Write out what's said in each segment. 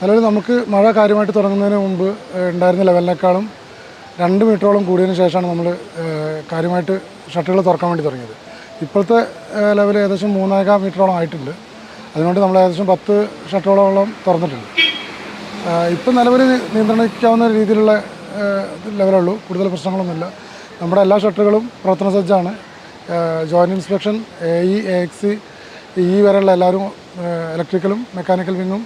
നിലവിൽ നമുക്ക് മഴ കാര്യമായിട്ട് തുടങ്ങുന്നതിന് മുമ്പ് ഉണ്ടായിരുന്ന ലെവലിനേക്കാളും രണ്ട് മീറ്ററോളം കൂടിയതിന് ശേഷമാണ് നമ്മൾ കാര്യമായിട്ട് ഷട്ടറുകൾ തുറക്കാൻ വേണ്ടി തുടങ്ങിയത്. ഇപ്പോഴത്തെ ലെവൽ ഏകദേശം മൂന്നേകാൽ മീറ്ററോളം ആയിട്ടുണ്ട്. അതുകൊണ്ട് നമ്മൾ ഏകദേശം പത്ത് ഷട്ടറുകളോളം തുറന്നിട്ടുണ്ട്. ഇപ്പം നിലവിൽ നിയന്ത്രണിക്കാവുന്ന രീതിയിലുള്ള ലെവലുള്ളൂ. കൂടുതൽ പ്രശ്നങ്ങളൊന്നുമില്ല. നമ്മുടെ എല്ലാ ഷട്ടറുകളും പ്രവർത്തന സജ്ജാണ്. Joint inspection A E A X E വരെയുള്ള എല്ലാവരും ഇലക്ട്രിക്കലും മെക്കാനിക്കൽ വിങ്ങും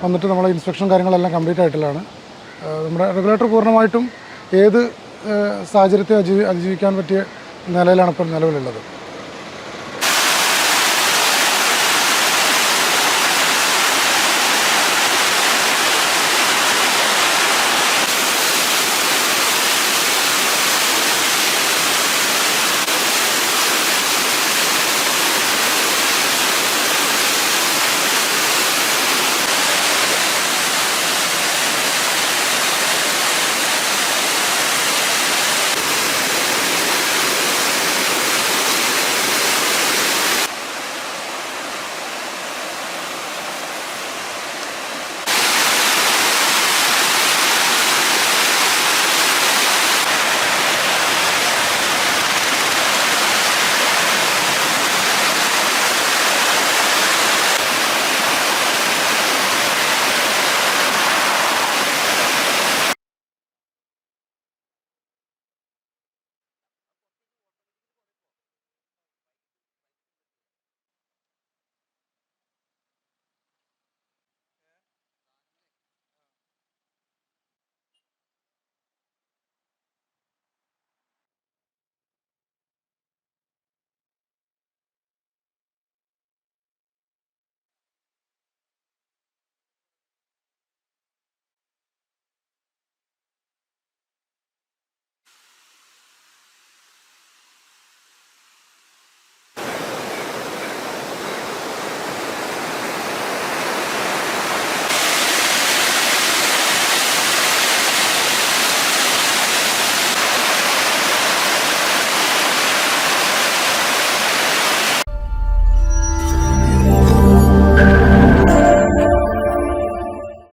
വന്നിട്ട് നമ്മളെ ഇൻസ്പെക്ഷൻ കാര്യങ്ങളെല്ലാം കംപ്ലീറ്റ് ആയിട്ടുള്ളതാണ്. നമ്മുടെ റെഗുലേറ്റർ പൂർണമായിട്ടും ഏത് സാഹചര്യത്തെ അതിജീവി അതിജീവിക്കാൻ പറ്റിയ നിലയിലാണ് ഇപ്പോൾ നിലവിലുള്ളത്.